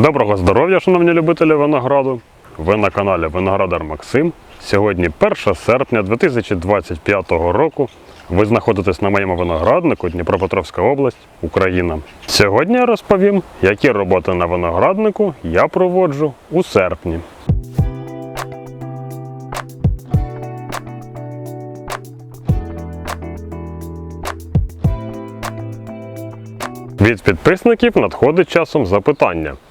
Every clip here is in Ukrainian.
Доброго здоров'я, шановні любителі винограду. Ви на каналі Виноградар Максим. Сьогодні 1 серпня 2025 року. Ви знаходитесь на моєму винограднику Дніпропетровська область, Україна. Сьогодні я розповім, які роботи на винограднику я проводжу у серпні. Від підписників надходить часом запитання,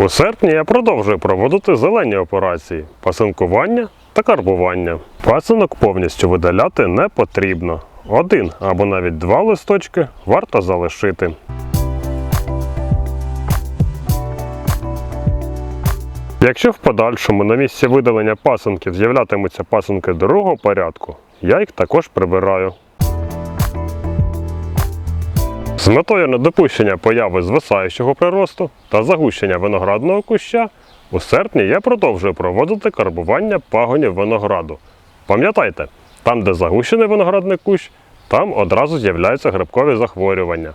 У серпні я продовжую проводити зелені операції пасинкування та карбування. Пасинок повністю видаляти не потрібно. Один або навіть два листочки варто залишити. Якщо в подальшому на місці видалення пасинків з'являтимуться пасинки другого порядку, я їх також прибираю. З метою недопущення появи звисаючого приросту та загущення виноградного куща у серпні я продовжую проводити карбування пагонів винограду. Пам'ятайте, там, де загущений виноградний кущ, там одразу з'являються грибкові захворювання.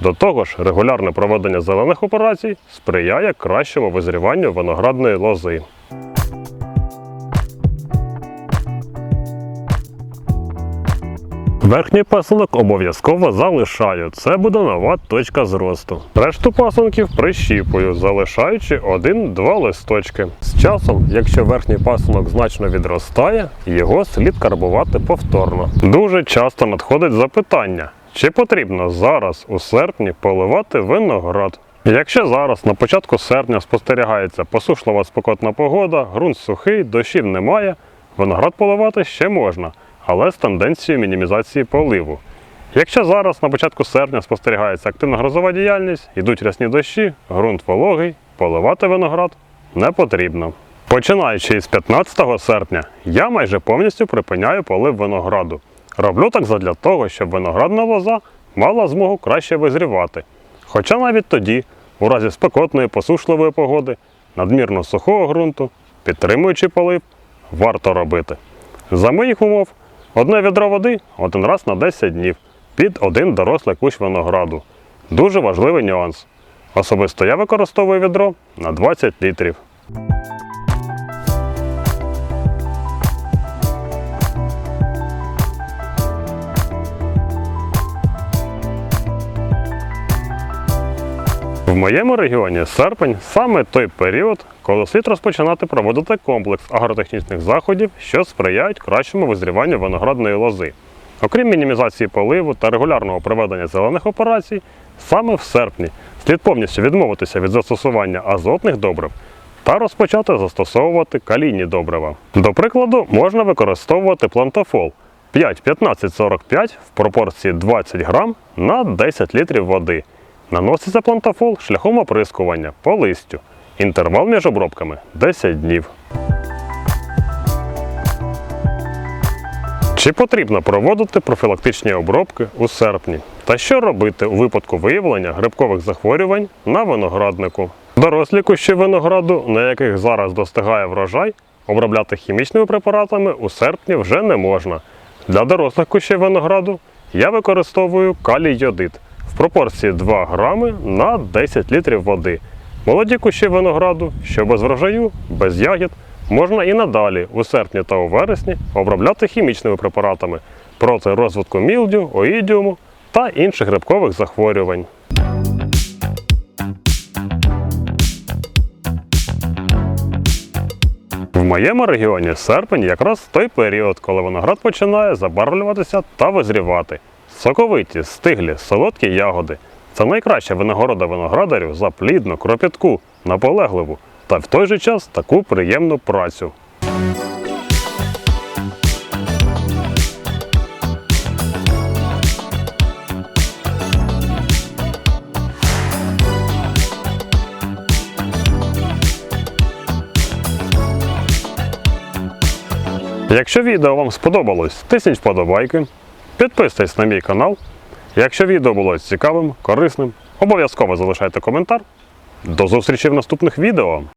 До того ж, регулярне проведення зелених операцій сприяє кращому визріванню виноградної лози. Верхній пасунок обов'язково залишаю. Це буде нова точка зросту. Решту пасунків прищіпую, залишаючи один-два листочки. З часом, якщо верхній пасунок значно відростає, його слід карбувати повторно. Дуже часто надходить запитання, чи потрібно зараз у серпні поливати виноград. Якщо зараз на початку серпня спостерігається посушлива спекотна погода, ґрунт сухий, дощів немає, виноград поливати ще можна але з тенденцією мінімізації поливу. Якщо зараз на початку серпня спостерігається активна грозова діяльність, йдуть рясні дощі, ґрунт вологий, поливати виноград не потрібно. Починаючи з 15 серпня, я майже повністю припиняю полив винограду. Роблю так задля того, щоб виноградна лоза мала змогу краще визрівати. Хоча навіть тоді, у разі спекотної посушливої погоди, надмірно сухого ґрунту, підтримуючи полив, варто робити. За моїх умов Одне відро води один раз на 10 днів під один дорослий кущ винограду. Дуже важливий нюанс. Особисто я використовую відро на 20 літрів. В моєму регіоні серпень саме той період, коли слід розпочинати проводити комплекс агротехнічних заходів, що сприяють кращому визріванню виноградної лози. Окрім мінімізації поливу та регулярного проведення зелених операцій, саме в серпні слід повністю відмовитися від застосування азотних добрив та розпочати застосовувати калійні добрива. До прикладу, можна використовувати плантофол 5-15-45 в пропорції 20 грам на 10 літрів води. Наноситься плантафол шляхом оприскування по листю. Інтервал між обробками 10 днів. Чи потрібно проводити профілактичні обробки у серпні? Та що робити у випадку виявлення грибкових захворювань на винограднику? Дорослі кущі винограду, на яких зараз достигає врожай, обробляти хімічними препаратами у серпні вже не можна. Для дорослих кущів винограду я використовую калій йодит в пропорції 2 грами на 10 літрів води. Молоді кущі винограду, що без врожаю, без ягід, можна і надалі у серпні та у вересні обробляти хімічними препаратами проти розвитку мілдю, оїдіуму та інших грибкових захворювань. В моєму регіоні серпень якраз той період, коли виноград починає забарвлюватися та визрівати. Соковиті, стиглі, солодкі ягоди. Це найкраща винагорода виноградарю за плідну, кропітку, наполегливу та в той же час таку приємну працю. Якщо відео вам сподобалось, тисніть вподобайки, підписуйтесь на мій канал. Якщо відео було цікавим, корисним, обов'язково залишайте коментар. До зустрічі в наступних відео!